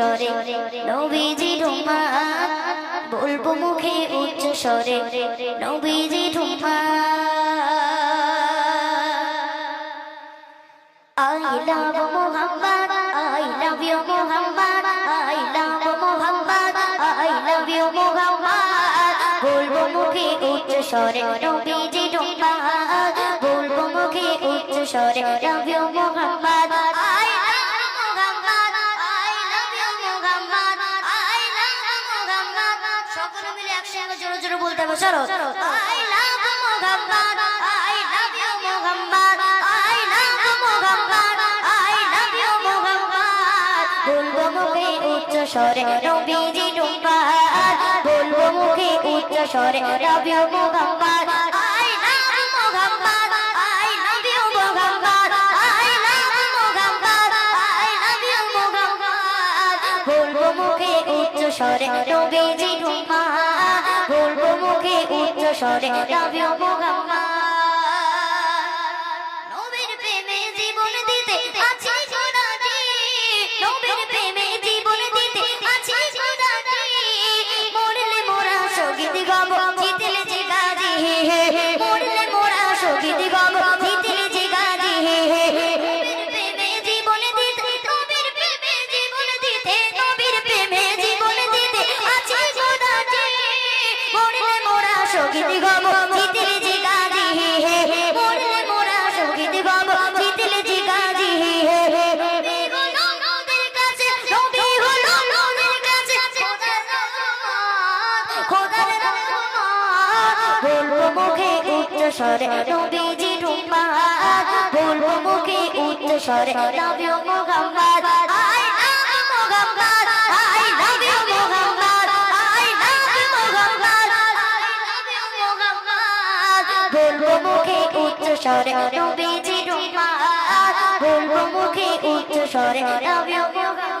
স্বরে নবীজি ঢুমা বলব মুখে উচ্চ স্বরে নবীজি ঢুমা I love Muhammad, I love you Muhammad, I love Muhammad, I love you Muhammad. বলব মুখে উচ্চ স্বরে নবীজি ডুম্বা বলব মুখে উচ্চ স্বরে love you Muhammad, জোরে বলতে হবে চলো. বলব মুখে উচ্চ স্বরে নবীজি ডুম্বা বলব মুখে উচ্চ স্বরে Muhammad. বলব মুখে উচ্চ স্বরে নবীজি উচ্চ স্বরে love বলব মুখে উচ্চ স্বরে নবীজি ডুম্বা বলব মুখে উচ্চ স্বরে love Muhammad I love you Muhammad I love you Muhammad I love you Muhammad বলব মুখে উচ্চ স্বরে নবীজি ডুম্বা বলব মুখে উচ্চ স্বরে love you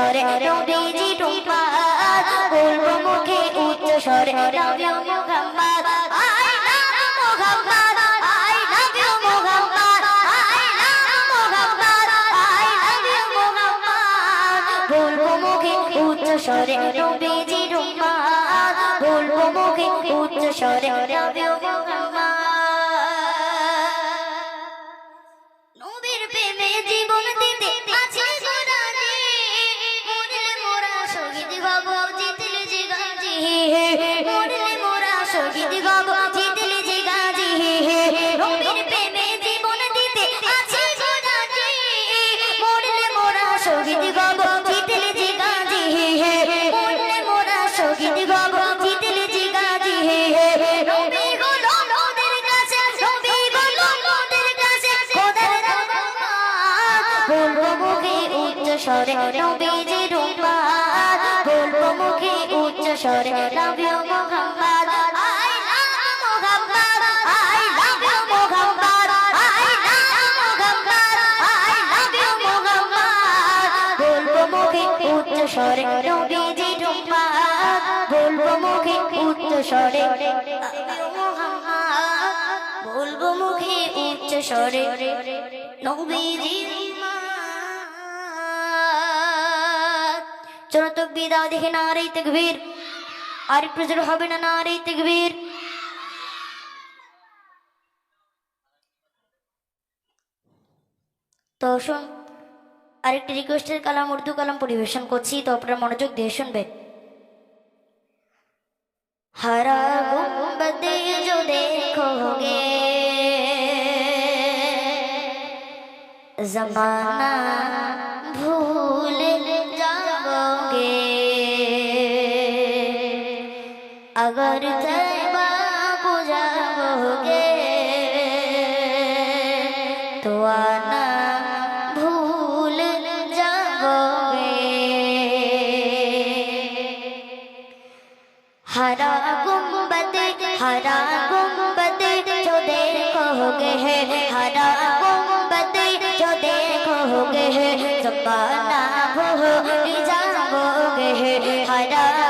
স্বরে নবীজি টুম্পা বলব মুখে উচ্চ স্বরে love you Muhammad I love Muhammad I love you Muhammad I love Muhammad I love you Muhammad বলব মুখে উচ্চ স্বরে নবীজি টুম্পা বলব মুখে উচ্চ স্বরে love you স্বরে নবীজি রুম্বা বলব মুখে উচ্চ স্বরে love you Muhammad I love Muhammad I love you Muhammad I love Muhammad I love you Muhammad বলব মুখে উচ্চ স্বরে নবীজি রুম্বা বলব মুখে উচ্চ স্বরে বলব মুখে উচ্চ স্বরে নবীজি চলো তকবি দাও দেখে না আর এই তেকবীর আর একটু হবে না না আর এই তেকবীর তো শুন আরেকটি রিকোয়েস্টের কালাম, উর্দু কালাম পরিবেশন করছি। তো আপনার মনোযোগ দিয়ে শুনবে হারা গুম্বদে জো দেখোগে, জমানা करते बाबू जाओगे तो आना भूल जाओगे हरा गुम्बद हरा गुम्बद जो देखोगे हरा गुम्बद जो देखोगे जमाना भूल जाओगे हरा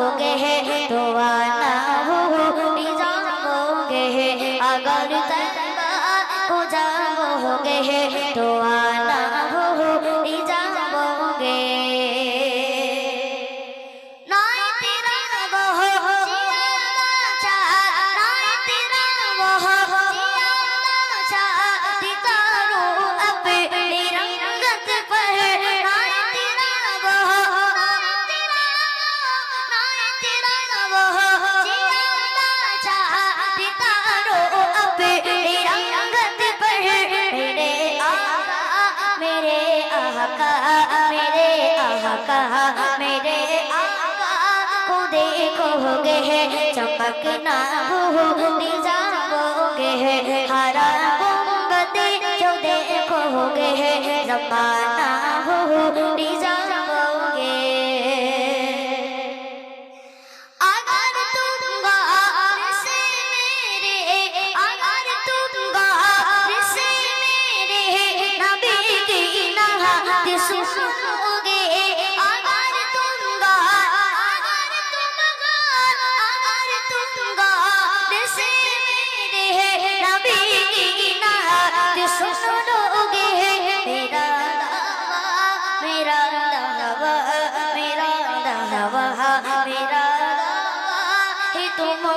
जाओगे तो आना भूल जाओगे अगर तैबा हो जाओगे तो देखोगे चमकना भूल जाओगे हरा गुम्बद जो देखोगे जमाना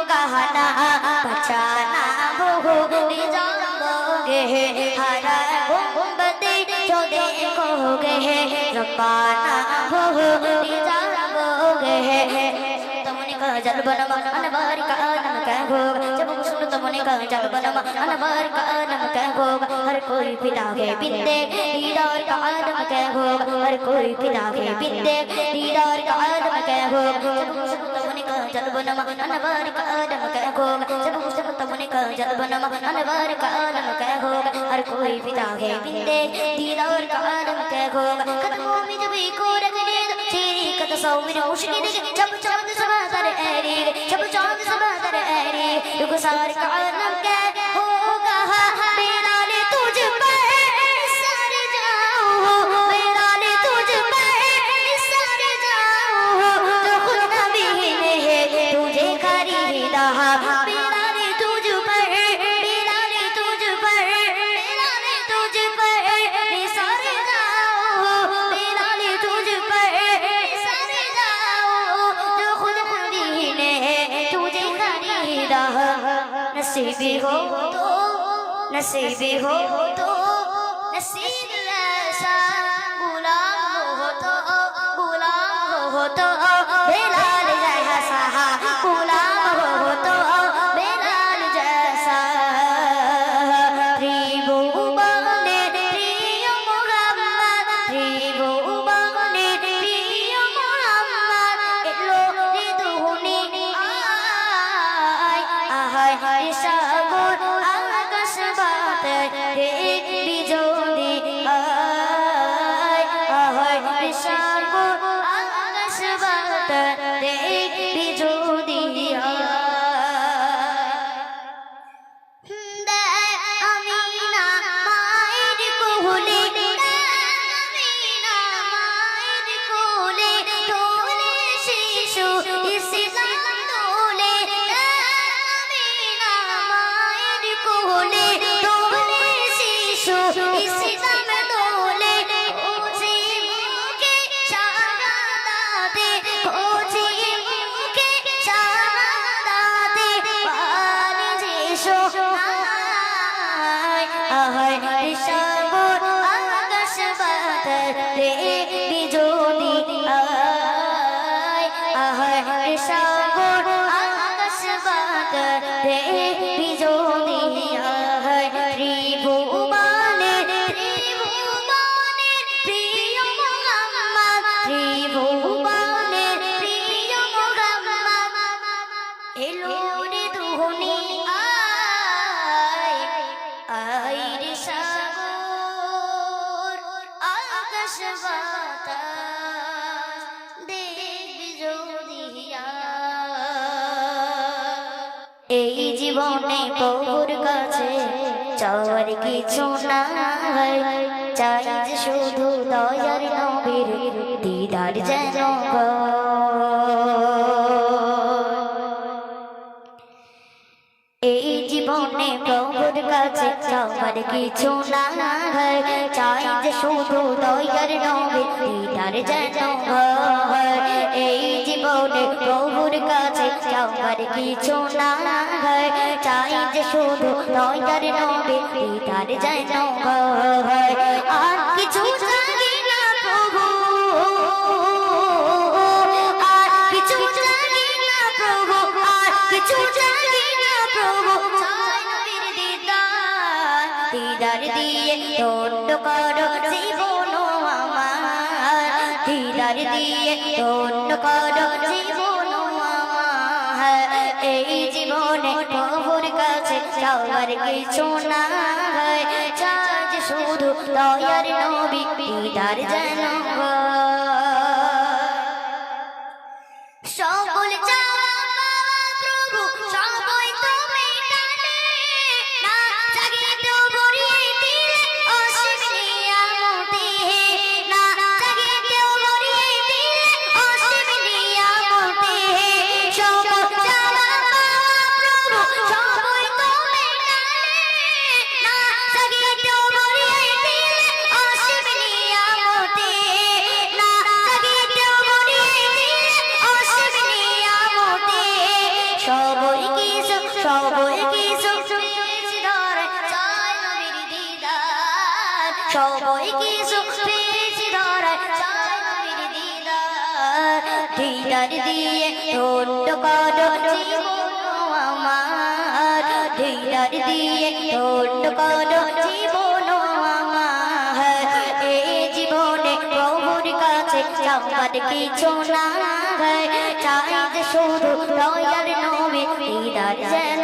गहना बचाना भूल जाओगे हरा गुम्बद जो देखोगे रब्बाना भूल जाओगे तमने का जल बनमा अनवार का नम कह भोग जब सुन तमने का जल बनमा अनवार का नम कह भोग हर कोई पिता के बिंदे दीदार का आदम कह भोग हर कोई पिता के बिंदे दीदार का आदम कह भोग जब सुन तमने का जल बनमा अनवार का आदम कह भोग जब सुन तमने का जल बनमा अनवार का आदम कह भोग हर कोई पिता के बिंदे दीदार का आदम कह भोग कदमों में जब एक और かそう見るおしぎりぎちょぶちょぶでそばたれえりちょぶちょぶでそばたれえりよく触りかわなけ نصیبی ہو تو نصیبی ہو تو نصیب ایسا غلام ہو تو غلام ہو تو بلال جیسا غلام ہو تو بلال جیسا ریبو بندے ریو محمد ریبو জীবনে প্রভুর কাছে। চাওয়ার কিছু না চাই শুধু দয়ার নবীর দিদার যেন কাছে চাওয়ার কিছু নাই চাই যে শুধু দয়ার নবীর যেন এই জীবনে প্রভুর কাছে চাওয়ার কিছু নাই চাই যে শুধু দয়ার নবীর যেন আর কিছু চাই দিদার দিয়ে ধন্য করো জীবন আমার। দিয়ে জীবন আমার। এই জীবনে কাছে যাওয়ার কিছু না চাজ শুধু দয়ার নবী সকল চাওয়া দিদার দিয়ে ধন্য করো আমার। দিদার দিয়ে ধন্য করো, জীবন আমার। এই জীবনে প্রভুর কাছে চাপার কিছু না চাই শুধু দয়ার নবী, দিদার যেন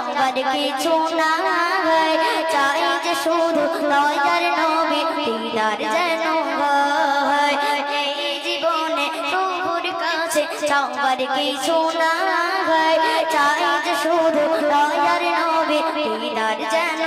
কাছে কিছু না হয় চাই যে শুধু দয়ার নবী, দিদার যেন হয়। এই জীবনে প্রভুর কাছে চাওয়ার কিছু না হয় চাই যে শুধু দয়ার নবী, দিদার যেন